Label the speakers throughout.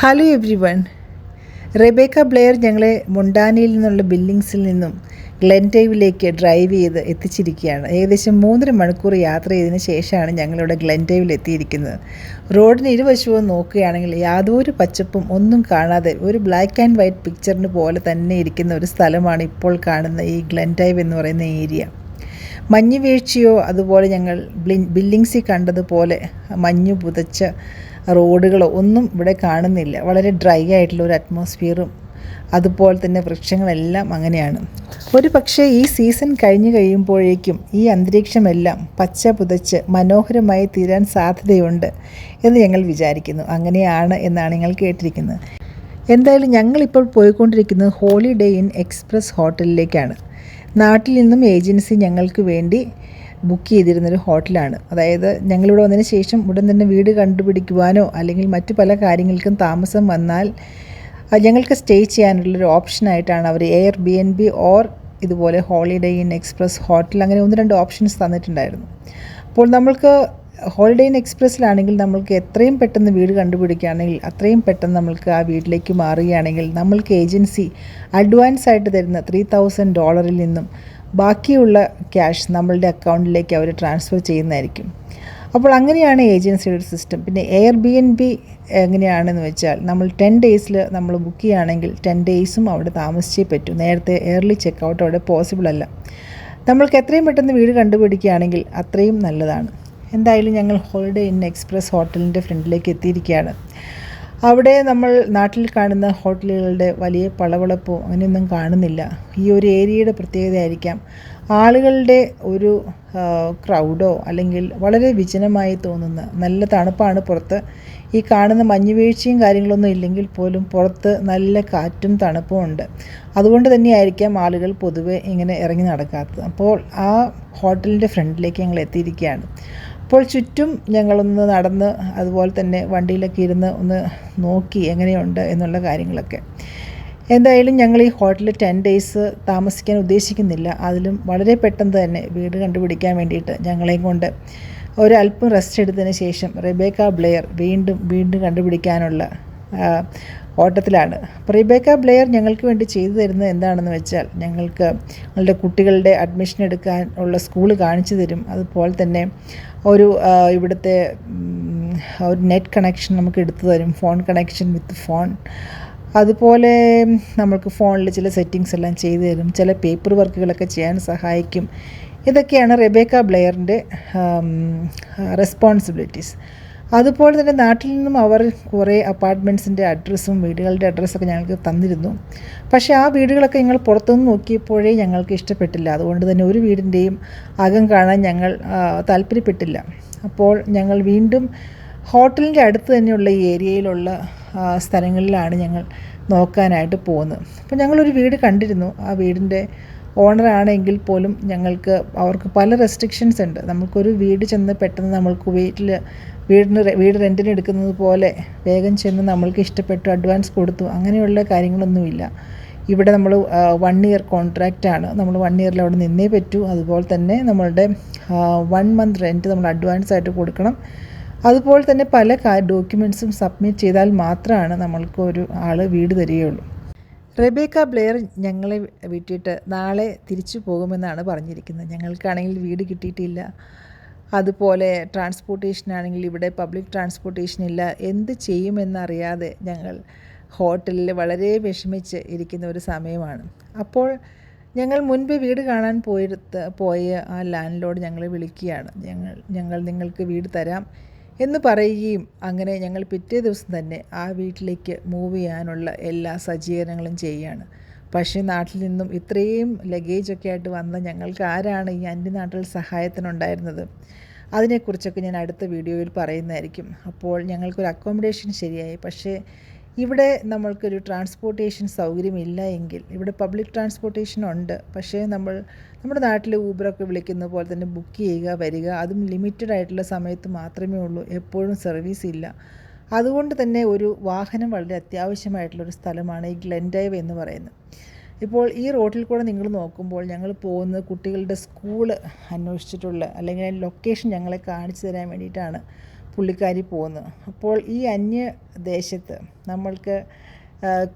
Speaker 1: Hello everyone Rebecca Blair ഞങ്ങളെ മുണ്ടാനിയിൽ നിന്നുള്ള ബില്ലിങ്സിൽ നിന്നും ഗ്ലെന്റൈവിലേക്ക് ഡ്രൈവ് ചെയ്ത് എത്തിച്ചിരിക്കുകയാണ്. ഏകദേശം മൂന്നര മണിക്കൂർ യാത്ര ചെയ്തതിന് ശേഷമാണ് ഞങ്ങളിവിടെ ഗ്ലെന്റൈവിൽ എത്തിയിരിക്കുന്നത്. റോഡിന് ഇരുവശവും നോക്കുകയാണെങ്കിൽ യാതൊരു പച്ചപ്പും ഒന്നും കാണാതെ ഒരു ബ്ലാക്ക് ആൻഡ് വൈറ്റ് പിക്ചറിന് പോലെ തന്നെ ഇരിക്കുന്ന ഒരു സ്ഥലമാണ് ഇപ്പോൾ കാണുന്ന ഈ ഗ്ലെന്റൈവ് എന്ന് പറയുന്ന ഏരിയ. മഞ്ഞ് വീഴ്ചയോ അതുപോലെ ഞങ്ങൾ ബില്ലിങ്സിൽ കണ്ടതുപോലെ മഞ്ഞ് പുതച്ച റോഡുകളോ ഒന്നും ഇവിടെ കാണുന്നില്ല. വളരെ ഡ്രൈ ആയിട്ടുള്ള ഒരു അറ്റ്മോസ്ഫിയറും അതുപോലെ തന്നെ വൃക്ഷങ്ങളെല്ലാം അങ്ങനെയാണ്. ഒരു പക്ഷേ ഈ സീസൺ കഴിഞ്ഞു കഴിയുമ്പോഴേക്കും ഈ അന്തരീക്ഷമെല്ലാം പച്ച പുതച്ച് മനോഹരമായി തീരാൻ സാധ്യതയുണ്ട് എന്ന് ഞങ്ങൾ വിചാരിക്കുന്നു. അങ്ങനെയാണ് എന്നാണ് ഞങ്ങൾ കേട്ടിരിക്കുന്നത്. എന്തായാലും ഞങ്ങളിപ്പോൾ പോയിക്കൊണ്ടിരിക്കുന്നത് ഹോളിഡേ ഇൻ എക്സ്പ്രസ് ഹോട്ടലിലേക്കാണ്. നാട്ടിൽ നിന്നും ഏജൻസി ഞങ്ങൾക്ക് വേണ്ടി ബുക്ക് ചെയ്തിരുന്നൊരു ഹോട്ടലാണ്. അതായത് ഞങ്ങളിവിടെ വന്നതിന് ശേഷം ഉടൻ തന്നെ വീട് കണ്ടുപിടിക്കുവാനോ അല്ലെങ്കിൽ മറ്റു പല കാര്യങ്ങൾക്കും താമസം വന്നാൽ ഞങ്ങൾക്ക് സ്റ്റേ ചെയ്യാനുള്ളൊരു ഓപ്ഷനായിട്ടാണ് അവർ Airbnb or ഇതുപോലെ ഹോളിഡേ ഇൻ എക്സ്പ്രസ് ഹോട്ടൽ അങ്ങനെ ഒന്ന് രണ്ട് ഓപ്ഷൻസ് തന്നിട്ടുണ്ടായിരുന്നു. അപ്പോൾ നമ്മൾക്ക് ഹോളിഡേ ഇൻ എക്സ്പ്രസ്സിലാണെങ്കിൽ നമ്മൾക്ക് എത്രയും പെട്ടെന്ന് വീട് കണ്ടുപിടിക്കുകയാണെങ്കിൽ അത്രയും പെട്ടെന്ന് നമ്മൾക്ക് ആ വീട്ടിലേക്ക് മാറുകയാണെങ്കിൽ നമ്മൾക്ക് ഏജൻസി അഡ്വാൻസ് ആയിട്ട് തരുന്ന ത്രീ തൗസൻഡ് ഡോളറിൽ നിന്നും ബാക്കിയുള്ള ക്യാഷ് നമ്മളുടെ അക്കൗണ്ടിലേക്ക് അവർ ട്രാൻസ്ഫർ ചെയ്യുന്നതായിരിക്കും. അപ്പോൾ അങ്ങനെയാണ് ഏജൻസിയുടെ സിസ്റ്റം. പിന്നെ എയർ ബി എൻ ബി എങ്ങനെയാണെന്ന് വെച്ചാൽ നമ്മൾ ടെൻ ഡേയ്സിൽ നമ്മൾ ബുക്ക് ചെയ്യുകയാണെങ്കിൽ ടെൻ ഡേയ്സും അവിടെ താമസിച്ചേ പറ്റൂ. നേരത്തെ എയർലി ചെക്കൗട്ട് അവിടെ പോസിബിൾ അല്ല. നമ്മൾക്ക് എത്രയും പെട്ടെന്ന് വീട് കണ്ടുപിടിക്കുകയാണെങ്കിൽ അത്രയും നല്ലതാണ്. എന്തായാലും ഞങ്ങൾ ഹോളിഡേ ഇൻ എക്സ്പ്രസ് ഹോട്ടലിന്റെ ഫ്രണ്ടിലേക്ക് എത്തിയിരിക്കുകയാണ്. അവിടെ നമ്മൾ നാട്ടിൽ കാണുന്ന ഹോട്ടലുകളുടെ വലിയ പളവളപ്പോ അങ്ങനെയൊന്നും കാണുന്നില്ല. ഈ ഒരു ഏരിയയുടെ പ്രത്യേകതയായിരിക്കാം. ആളുകളുടെ ഒരു ക്രൗഡോ അല്ലെങ്കിൽ വളരെ വിജനമായി തോന്നുന്ന നല്ല തണുപ്പാണ് പുറത്ത്. ഈ കാണുന്ന മഞ്ഞുവീഴ്ചയും കാര്യങ്ങളൊന്നും ഇല്ലെങ്കിൽ പോലും പുറത്ത് നല്ല കാറ്റും തണുപ്പും ഉണ്ട്. അതുകൊണ്ട് തന്നെയായിരിക്കാം ആളുകൾ പൊതുവെ ഇങ്ങനെ ഇറങ്ങി നടക്കാത്തത്. അപ്പോൾ ആ ഹോട്ടലിന്റെ ഫ്രണ്ടിലേക്ക് ഞങ്ങൾ എത്തിയിരിക്കുകയാണ്. അപ്പോൾ ചുറ്റും ഞങ്ങളൊന്ന് നടന്ന് അതുപോലെ തന്നെ വണ്ടിയിലൊക്കെ ഇരുന്ന് ഒന്ന് നോക്കി എങ്ങനെയുണ്ട് എന്നുള്ള കാര്യങ്ങളൊക്കെ. എന്തായാലും ഞങ്ങൾ ഈ ഹോട്ടലിൽ ടെൻ ഡേയ്സ് താമസിക്കാൻ ഉദ്ദേശിക്കുന്നില്ല. അതിലും വളരെ പെട്ടെന്ന് തന്നെ വീട് കണ്ടുപിടിക്കാൻ വേണ്ടിയിട്ട് ഞങ്ങളെയും കൊണ്ട് ഒരല്പം റെസ്റ്റ് എടുത്തതിന് ശേഷം റെബേക്ക ബ്ലെയർ വീണ്ടും വീണ്ടും കണ്ടുപിടിക്കാനുള്ള ഓട്ടത്തിലാണ്. പ്രീബേക്ക ബ്ലെയർ ഞങ്ങൾക്ക് വേണ്ടി ചെയ്തു തരുന്നത് എന്താണെന്ന് വെച്ചാൽ ഞങ്ങൾക്ക് ഞങ്ങളുടെ കുട്ടികളുടെ അഡ്മിഷൻ എടുക്കാൻ ഉള്ള സ്കൂൾ കാണിച്ചു തരും. അതുപോലെ തന്നെ ഒരു ഇവിടുത്തെ ഒരു നെറ്റ് കണക്ഷൻ നമുക്ക് എടുത്തു തരും. ഫോൺ കണക്ഷൻ വിത്ത് ഫോൺ അതുപോലെ നമുക്ക് ഫോണിൽ ചില സെറ്റിങ്സ് എല്ലാം ചെയ്തു തരും. ചില പേപ്പർ വർക്കുകളൊക്കെ ചെയ്യാൻ സഹായിക്കും. ഇതൊക്കെയാണ് റെബേക്ക ബ്ലെയറിന്റെ റെസ്പോൺസിബിലിറ്റീസ് അതുപോലെ തന്നെ നാട്ടിൽ നിന്നും അവർ കുറേ അപ്പാർട്ട്മെന്റ്സിന്റെ അഡ്രസ്സും വീടുകളുടെ അഡ്രസ്സൊക്കെ ഞങ്ങൾക്ക് തന്നിരുന്നു. പക്ഷേ ആ വീടുകളൊക്കെ ഞങ്ങൾ പുറത്തുനിന്ന് നോക്കിയപ്പോഴേ ഞങ്ങൾക്ക് ഇഷ്ടപ്പെട്ടില്ല. അതുകൊണ്ട് തന്നെ ഒരു വീടിന്റെയും അകം കാണാൻ ഞങ്ങൾ താല്പര്യപ്പെട്ടില്ല. അപ്പോൾ ഞങ്ങൾ വീണ്ടും ഹോട്ടലിന്റെ അടുത്ത് തന്നെയുള്ള ഈ ഏരിയയിലുള്ള സ്ഥലങ്ങളിലാണ് ഞങ്ങൾ നോക്കാനായിട്ട് പോകുന്നത്. അപ്പോൾ ഞങ്ങളൊരു വീട് കണ്ടിരുന്നു. ആ വീടിന്റെ ഓണറാണെങ്കിൽ പോലും ഞങ്ങൾക്ക് അവർക്ക് പല റെസ്ട്രിക്ഷൻസ് ഉണ്ട്. നമുക്കൊരു വീട് ചെന്ന് പെട്ടെന്ന് നമ്മൾക്ക് വീട്ടിൽ വീടിന് വീട് റെന്റിന് എടുക്കുന്നത് പോലെ വേഗം ചെന്ന് നമ്മൾക്ക് ഇഷ്ടപ്പെട്ടു അഡ്വാൻസ് കൊടുത്തു അങ്ങനെയുള്ള കാര്യങ്ങളൊന്നുമില്ല. ഇവിടെ നമ്മൾ വൺ ഇയർ കോൺട്രാക്റ്റാണ് നമ്മൾ വൺ ഇയറിൽ അവിടെ നിന്നേ പറ്റൂ. അതുപോലെ തന്നെ നമ്മളുടെ വൺ മന്ത് റെന്റ് നമ്മൾ അഡ്വാൻസ് ആയിട്ട് കൊടുക്കണം. അതുപോലെ തന്നെ പല ഡോക്യുമെൻസും സബ്മിറ്റ് ചെയ്താൽ മാത്രമാണ് നമ്മൾക്ക് ഒരു ആൾ വീട് തരികയുള്ളൂ. റെബേക്ക ബ്ലെയർ ഞങ്ങളെ വിട്ടിട്ട് നാളെ തിരിച്ചു പോകുമെന്നാണ് പറഞ്ഞിരിക്കുന്നത്. ഞങ്ങൾക്കാണെങ്കിൽ വീട് കിട്ടിയിട്ടില്ല. അതുപോലെ ട്രാൻസ്പോർട്ടേഷൻ ആണെങ്കിൽ ഇവിടെ പബ്ലിക് ട്രാൻസ്പോർട്ടേഷൻ ഇല്ല. എന്ത് ചെയ്യുമെന്നറിയാതെ ഞങ്ങൾ ഹോട്ടലിൽ വളരെ വിഷമിച്ച് ഇരിക്കുന്ന ഒരു സമയമാണ്. അപ്പോൾ ഞങ്ങൾ മുൻപ് വീട് കാണാൻ പോയിരുത്ത് പോയ ആ ലാൻഡ് ലോഡ് ഞങ്ങളെ വിളിക്കുകയാണ്. ഞങ്ങൾ ഞങ്ങൾ നിങ്ങൾക്ക് വീട് തരാം എന്ന് പറയുകയും അങ്ങനെ ഞങ്ങൾ പിറ്റേ ദിവസം തന്നെ ആ വീട്ടിലേക്ക് മൂവ് ചെയ്യാനുള്ള എല്ലാ സജ്ജീകരണങ്ങളും ചെയ്യുകയാണ്. പക്ഷേ നാട്ടിൽ നിന്നും ഇത്രയും ലഗേജൊക്കെ ആയിട്ട് വന്ന ഞങ്ങൾക്ക് ആരാണ് ഈ അന്യനാട്ടിൽ സഹായത്തിനുണ്ടായിരുന്നത്? അതിനെക്കുറിച്ചൊക്കെ ഞാൻ അടുത്ത വീഡിയോയിൽ പറയുന്നതായിരിക്കും. അപ്പോൾ ഞങ്ങൾക്കൊരു അക്കോമഡേഷൻ ശരിയായി. പക്ഷേ ഇവിടെ നമ്മൾക്കൊരു ട്രാൻസ്പോർട്ടേഷൻ സൗകര്യമില്ല എങ്കിൽ ഇവിടെ പബ്ലിക് ട്രാൻസ്പോർട്ടേഷൻ ഉണ്ട്. പക്ഷേ നമ്മൾ നമ്മുടെ നാട്ടിൽ ഊബറൊക്കെ വിളിക്കുന്ന പോലെ തന്നെ ബുക്ക് ചെയ്യുക വരിക അതും ലിമിറ്റഡ് ആയിട്ടുള്ള സമയത്ത് മാത്രമേ ഉള്ളൂ. എപ്പോഴും സർവീസ് ഇല്ല. അതുകൊണ്ട് തന്നെ ഒരു വാഹനം വളരെ അത്യാവശ്യമായിട്ടുള്ളൊരു സ്ഥലമാണ് ഈ ഗ്ലെൻഡൈവ് എന്ന് പറയുന്നത്. ഇപ്പോൾ ഈ റോഡിൽ കൂടെ നിങ്ങൾ നോക്കുമ്പോൾ ഞങ്ങൾ പോകുന്നത് കുട്ടികളുടെ സ്കൂൾ അന്വേഷിച്ചിട്ടുള്ള അല്ലെങ്കിൽ ലൊക്കേഷൻ ഞങ്ങളെ കാണിച്ചു തരാൻ വേണ്ടിയിട്ടാണ് പുള്ളിക്കാരി പോകുന്നത്. അപ്പോൾ ഈ അന്യ ദേശത്ത് നമ്മൾക്ക്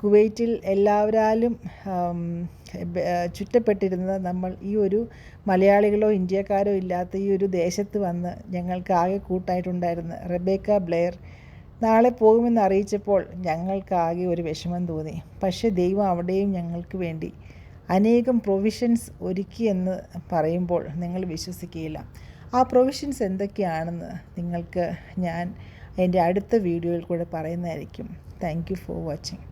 Speaker 1: കുവൈറ്റിൽ എല്ലാവരാലും ചുറ്റപ്പെട്ടിരുന്ന നമ്മൾ ഈ ഒരു മലയാളികളോ ഇന്ത്യക്കാരോ ഇല്ലാത്ത ഈ ഒരു ദേശത്ത് വന്ന് ഞങ്ങൾക്ക് ആകെ കൂട്ടായിട്ടുണ്ടായിരുന്ന റെബേക്ക ബ്ലെയർ നാളെ പോകുമെന്ന് അറിയിച്ചപ്പോൾ ഞങ്ങൾക്കാകെ ഒരു വിഷമം തോന്നി. പക്ഷേ ദൈവം അവിടെയും ഞങ്ങൾക്ക് വേണ്ടി അനേകം പ്രൊവിഷൻസ് ഒരുക്കിയെന്ന് പറയുമ്പോൾ നിങ്ങൾ വിശ്വസിക്കുകയില്ല. ആ പ്രൊവിഷൻസ് എന്തൊക്കെയാണെന്ന് നിങ്ങൾക്ക് ഞാൻ എന്റെ അടുത്ത വീഡിയോയിൽ കൂടെ പറയുന്നതായിരിക്കും. Thank you for watching